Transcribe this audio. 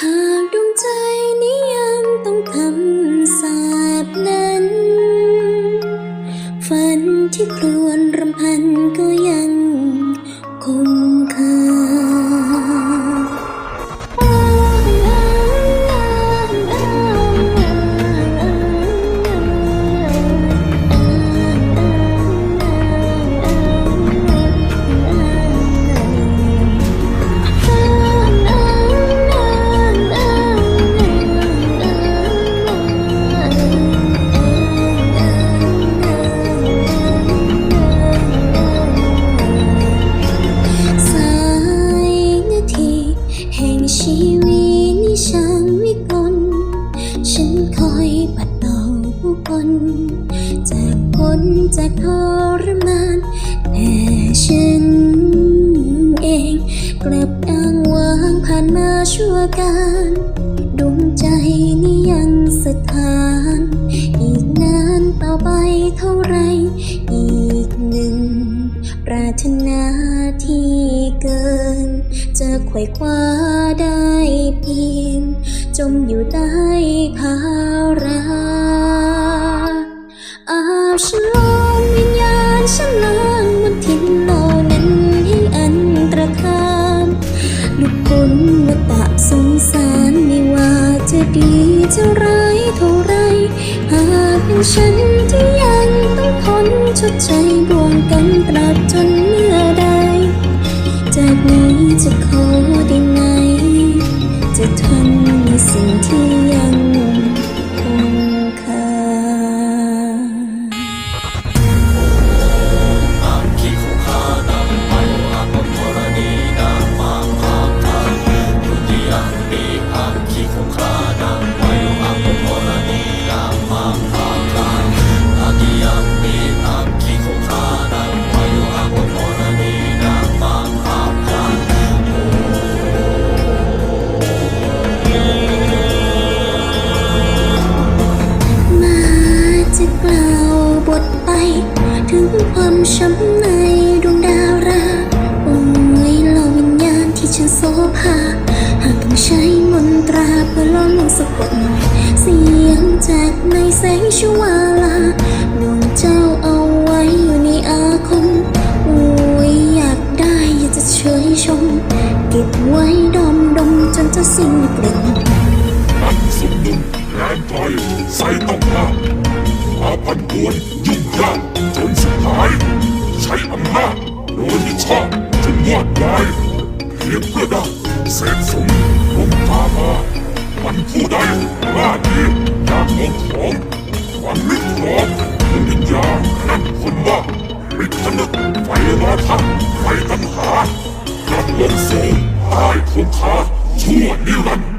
หากด จากทรมานแต่ฉันเองกลับอ้างว้างผ่านมาชั่วการดวงใจนี้ยังสถาน อีกนานต่อไปเท่าไร อีกหนึ่ง ปรารถนาที่เกิน จะไขว่คว้าได้ ดีจะร้ายเท่าไร หากเป็นฉันที่ยังต้องทนชดใช้บ่วงกรรมตราบจนเมื่อใด จากนี้จะขอได้ไหมจะทนในสิ่งที่ยัง เพื่อล่องสะกดเสียงจากในแสงชวาลาดวงเจ้าเอาไว้อยู่ในอาคมโอ้ยอยากได้อยากจะเชยชม เก็บไว้ดอมดมจนจะสิ้นกลิ่นสมดุลแรงถอยใส่ต้องห้ามมาพันปวนยุ่งยากจนสุดท้าย ใช้อำนาจโดยมิชอบจนวอดวายเพียงเพื่อได้เศษสมลงตามา มันผู้ใดกล้าดีอยากมองของความนึกของดวงวิญญาณนั่นคนว่าปิดผนึกไฟราทับไฟตัณหากลับลงสู่ใต้คงขาชั่วนิรันดร์